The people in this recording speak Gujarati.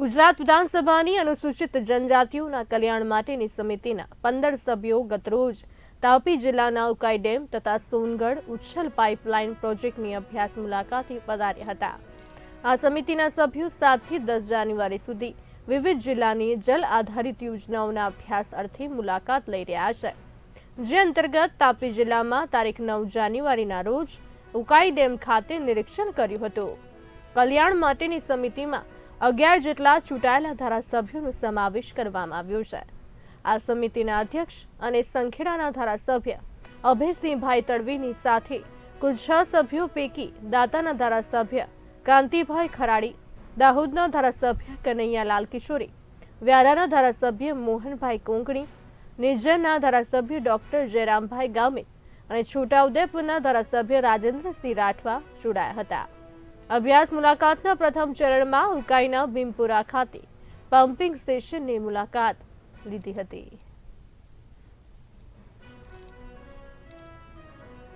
ગુજરાત વિધાનસભાની અનુસૂચિત જનજાતિઓના કલ્યાણ માટેની સમિતિના પંદર સભ્યો ગતરોજ તાપી જિલ્લાના ઉકાઈ ડેમ તથા સોનગઢ ઉચ્છલ પાઇપલાઇન પ્રોજેક્ટની અભ્યાસ મુલાકાતે પધાર્યા હતા. આ સમિતિના સભ્યો સાતથી દસ જાન્યુઆરી સુધી વિવિધ જિલ્લાની જલ આધારિત યોજનાઓના અભ્યાસ અર્થે મુલાકાત લઈ રહ્યા છે. જે અંતર્ગત તાપી જિલ્લામાં તારીખ નવ જાન્યુઆરીના રોજ ઉકાઈ ડેમ ખાતે નિરીક્ષણ કર્યું હતું. કલ્યાણ માટેની સમિતિમાં અગિયાર જેટલા ચૂંટાયેલા ધારાસભ્યોનો સમાવેશ કરવામાં આવ્યો છે. આ સમિતિના અધ્યક્ષ અને સંખેડાના ધારાસભ્ય અભયસિંહભાઈ તડવીની સાથે કુલ છ સભ્યો પૈકી દાતાના ધારાસભ્ય કાંતિભાઈ ખરાડી, દાહોદના ધારાસભ્ય કનૈયાલાલ કિશોરી વ્યારાના ધારાસભ્ય મોહનભાઈ કોંકણી નિઝરના ધારાસભ્ય ડોક્ટર જયરામભાઈ ગામે અને છોટાઉદેપુરના ધારાસભ્ય રાજેન્દ્રસિંહ રાઠવા જોડાયા હતા. અભ્યાસ મુલાકાતના પ્રથમ ચરણમાં ઉકાઈના ભીમપુરા ખાતે પમ્પિંગ સ્ટેશનની મુલાકાત લીધી હતી.